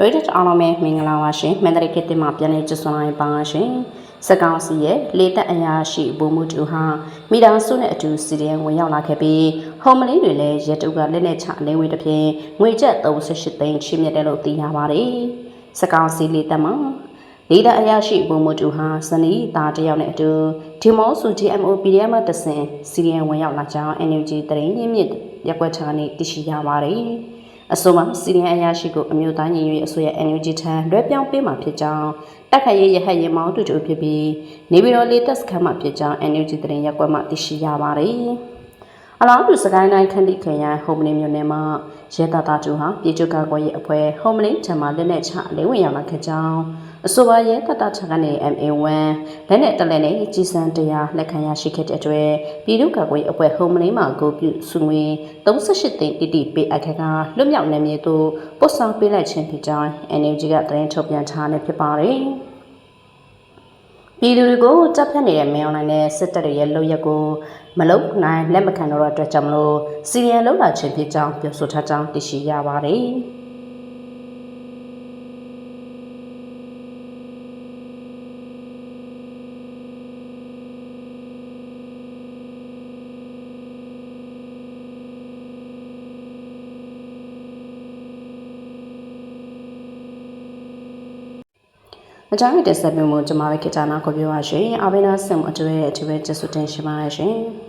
ရေဒတ်အားလုံးပဲမင်္ဂလာပါရှင်မန္တလေးခေတ်တင်မှာပြန်လည်ကြဆွနိုင်ပါရှင်စကောင်းစီရဲ့လေတက်အရာရှိဘုံမှုတူဟာမိသားစုနဲ့အတူစီရီယံဝင်ရောက်လာခဲ့ပြီးဟုံမလေးတွေလည်းရတုကလက်နဲ့ချအလင်းဝေးတစ်ဖြင့်ငွေကျပ်38သိန်းချိမြတ်တယ်လို့သိရပါတယ်စကောင်းစီလေတက်မှာလေတက်အရာရှိဘုံမှုတူဟာစနီးသားတယောက်နဲ့အတူဒီမောစု GMO PDF မှာတဆင်စီရီယံဝင်ရောက်လာကြောင်း NUG တရင်ရင်းမြစ်ရက်ွက်ချာနေသိရှိရပါတယ် အဆိုမှာစီရီယံအရာရှိကိုအမျိုးသားညီညွတ်ရေးအစိုးရ NUG ထံလွှဲပြောင်းပေးမှာဖြစ်ကြောင်းတက်ခတ်ရေးရဟတ်ရင်မောင်းတူတူဖြစ်ပြီးနေပြည်တော်လေတက်စခန်းမှာဖြစ်ကြောင်း NUG တရင်ရက်ွက်မှသိရှိရပါတယ်။ အလားတူစကိုင်းတိုင်းခန္တီခရိုင်ဟုံမလင်းမြို့နယ်မှာရဲသားသားတူဟာပြည်သူ့ကာကွယ်ရေးအဖွဲ့ဟုံမလင်းထံမှလက်နက်ချအလင်းဝင်ရောက်လာခဲ့ကြောင်းအဆိုပါရဲတပ်သားချကနေ MA1 လက်နက်တလဲနဲ့ကြီးစံတရားလက်ခံရရှိခဲ့တဲ့အတွက်ပြည်သူ့ကာကွယ်ရေးအဖွဲ့ဟုံမလင်းမှာကိုပြုစုငွေ38သိန်းတိတိပေးအပ်ခဲ့ကလွတ်မြောက်နေမည်သို့ပို့ဆောင်ပေးလိုက်ခြင်းဖြစ်ကြောင်း NUG ကသတင်းထုတ်ပြန်ထားနေဖြစ်ပါတယ်။ ပြည်သူတွေကိုတပ်ဖြတ်နေတဲ့မင်းအွန်လိုင်းနဲ့စစ်တပ်တွေရဲ့လုပ်ရက်ကိုမလုံနိုင်လက်မခံတော့တဲ့အတွက်ကြောင့်မလို့စီရီယံလောက်လာခြင်းဖြစ်ကြောင်းပြောဆိုထားကြောင်းသိရှိရပါတယ်။ အကြောင်းရတဲ့ဆက်ပြမှုကျွန်မပဲခေတ္တနာကိုပြောပါရှင်။အဘိနာဆင်မှုအတွေ့အအတွေ့ကျဆုတင်ရှိပါရရှင်။